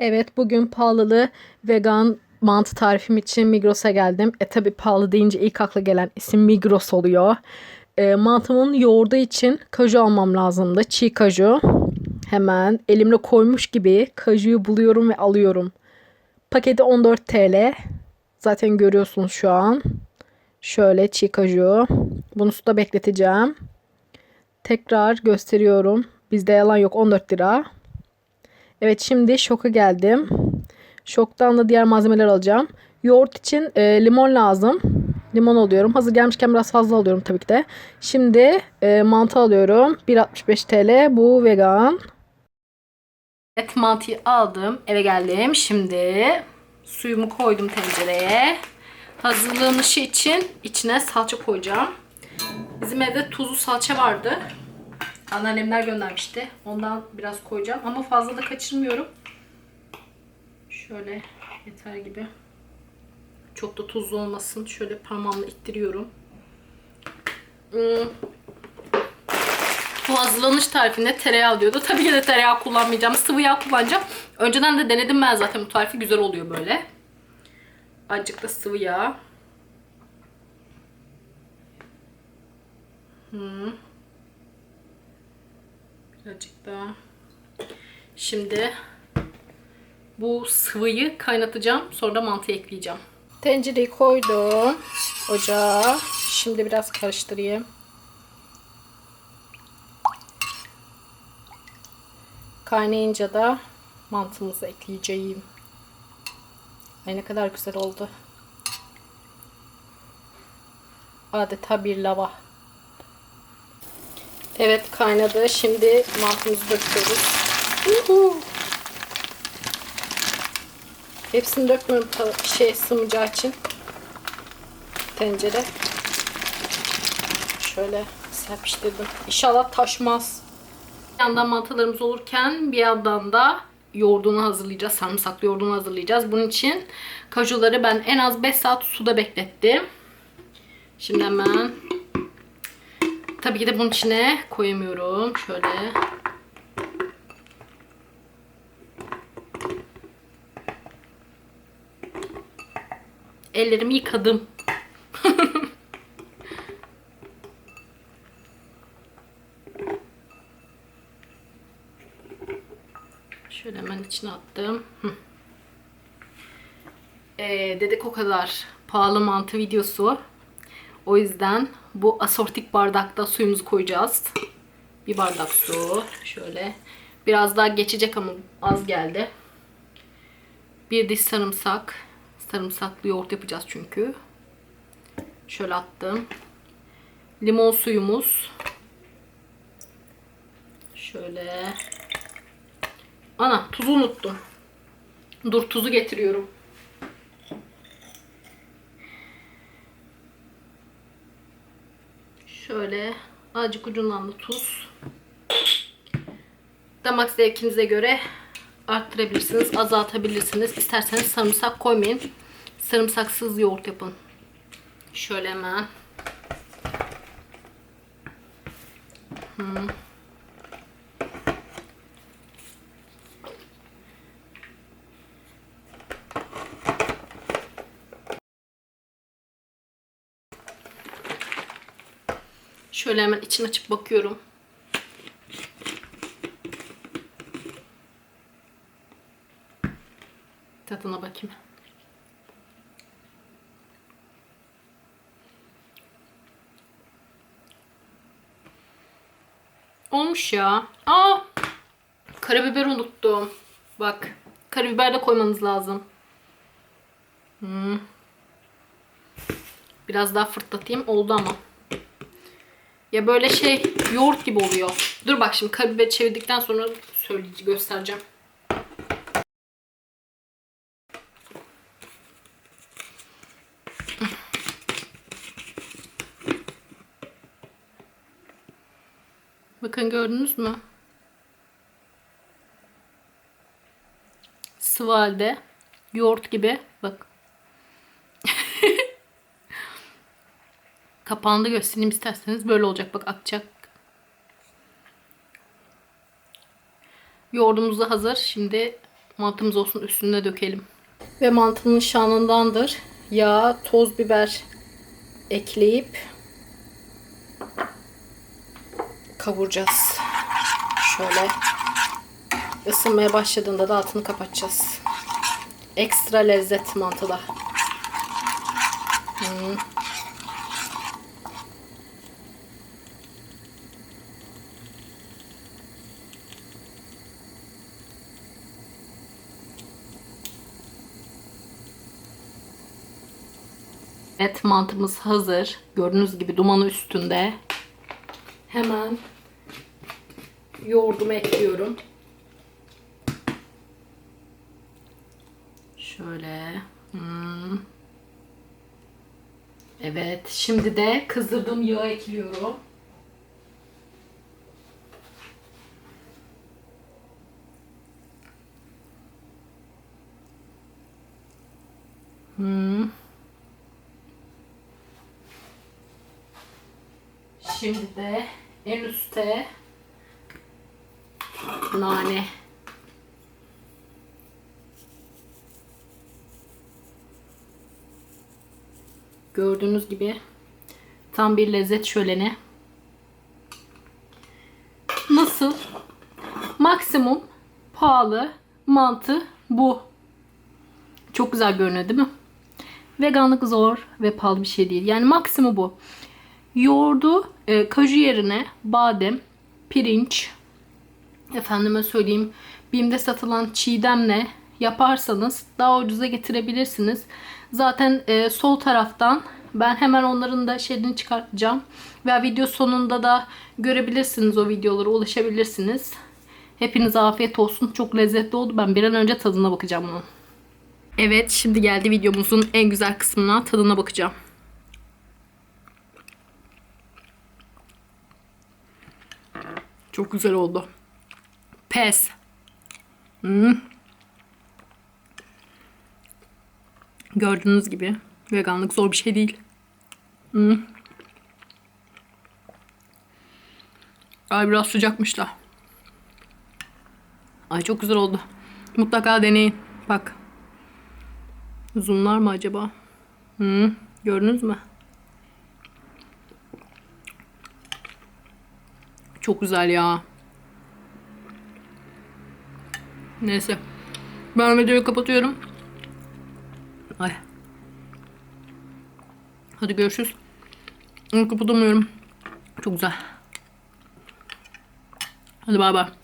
Evet bugün pahalılı vegan mantı tarifim için Migros'a geldim. E tabi pahalı deyince ilk akla gelen isim Migros oluyor. E, mantımın yoğurdu için kaju almam lazımdı. Çiğ kaju. Hemen elimle koymuş gibi kajuyu buluyorum ve alıyorum. Paketi 14 TL. Zaten görüyorsunuz şu an. Şöyle çiğ kaju. Bunu suda bekleteceğim. Tekrar gösteriyorum. Bizde yalan yok 14 lira. Evet şimdi şoka geldim. Şoktan da diğer malzemeler alacağım. Yoğurt için e, limon lazım. Limon alıyorum. Hazır gelmişken biraz fazla alıyorum tabii ki de. Şimdi e, mantı alıyorum. 1.65 TL. Bu vegan. Evet mantıyı aldım. Eve geldim. Şimdi suyumu koydum tencereye. Hazırlanışı için içine salça koyacağım. Bizim evde tuzlu salça vardı. Anneannemler göndermişti. Ondan biraz koyacağım. Ama fazla da kaçırmıyorum. Şöyle yeter gibi. Çok da tuzlu olmasın. Şöyle parmağımla ittiriyorum. Hmm. Bu hazırlanış tarifinde tereyağı diyordu. Tabii ki de tereyağı kullanmayacağım. Sıvı yağ kullanacağım. Önceden de denedim ben zaten bu tarifi. Güzel oluyor böyle. Azıcık da sıvı yağ. Hmm. Birazcık daha. Şimdi bu sıvıyı kaynatacağım. Sonra da mantı ekleyeceğim. Tencereyi koydum ocağa. Şimdi biraz karıştırayım. Kaynayınca da mantımızı ekleyeceğim. Ay ne kadar güzel oldu. Adeta bir lava. Evet kaynadı. Şimdi mantımızı döküyoruz. Hepsini dökmüyorum şey sığmayacağı için. Tencere. Şöyle serpiştirdim. İnşallah taşmaz. Bir yandan mantılarımız olurken bir yandan da yoğurdunu hazırlayacağız. Sarımsaklı yoğurdunu hazırlayacağız. Bunun için kajuları ben en az 5 saat suda beklettim. Şimdi hemen Tabii ki de bunun içine koyamıyorum. Şöyle. Ellerimi yıkadım. Şöyle hemen içine attım. Ee, dedik o kadar pahalı mantı videosu. O yüzden bu asortik bardakta suyumuzu koyacağız. Bir bardak su. Şöyle. Biraz daha geçecek ama az geldi. Bir diş sarımsak. Sarımsaklı yoğurt yapacağız çünkü. Şöyle attım. Limon suyumuz. Şöyle. Ana tuzu unuttum. Dur tuzu getiriyorum. Şöyle azıcık ucundan da tuz. Damak zevkinize göre arttırabilirsiniz, azaltabilirsiniz. İsterseniz sarımsak koymayın. Sarımsaksız yoğurt yapın. Şöyle hemen. Hmm. Şöyle hemen içini açıp bakıyorum. Tadına bakayım. Olmuş ya. Aa! Karabiber unuttum. Bak. Karabiber de koymamız lazım. Hmm. Biraz daha fırtlatayım. Oldu ama. Ya böyle şey yoğurt gibi oluyor. Dur bak şimdi karabiber çevirdikten sonra söyleyici göstereceğim. Bakın gördünüz mü? Sıvı halde. Yoğurt gibi. Bak. Kapağını da göstereyim isterseniz. Böyle olacak. Bak akacak. Yoğurdumuz da hazır. Şimdi Mantımız olsun üstüne dökelim. Ve mantının şanındandır. Yağ, toz biber ekleyip kavuracağız. Şöyle ısınmaya başladığında da altını kapatacağız. Ekstra lezzet mantıda. Hmm. Evet mantımız hazır. Gördüğünüz gibi dumanı üstünde. Hemen yoğurdumu ekliyorum. Şöyle. Hmm. Evet. Şimdi de kızdırdığım yağı ekliyorum. Hmm. Şimdi de en üstte nane. Gördüğünüz gibi tam bir lezzet şöleni. Nasıl? Maksimum pahalı mantı bu. Çok güzel görünüyor değil mi? Veganlık zor ve pahalı bir şey değil. Yani maksimum bu. Yoğurdu e, kaju yerine badem, pirinç, efendime söyleyeyim BİM'de satılan çiğdemle yaparsanız daha ucuza getirebilirsiniz. Zaten e, sol taraftan ben hemen onların da şeyini çıkartacağım. Ve video sonunda da görebilirsiniz o videolara ulaşabilirsiniz. Hepinize afiyet olsun. Çok lezzetli oldu. Ben bir an önce tadına bakacağım bunun. Evet şimdi geldi videomuzun en güzel kısmına tadına bakacağım. Çok güzel oldu. Pes. Hmm. Gördüğünüz gibi veganlık zor bir şey değil. Hmm. Ay biraz sıcakmış da. Ay çok güzel oldu. Mutlaka deneyin. Bak. Zoomlar mı acaba? Hmm. Gördünüz mü? Çok güzel ya. Neyse. Ben videoyu kapatıyorum. Ay. Hadi görüşürüz. Kapatamıyorum. Çok güzel. Hadi bay bay.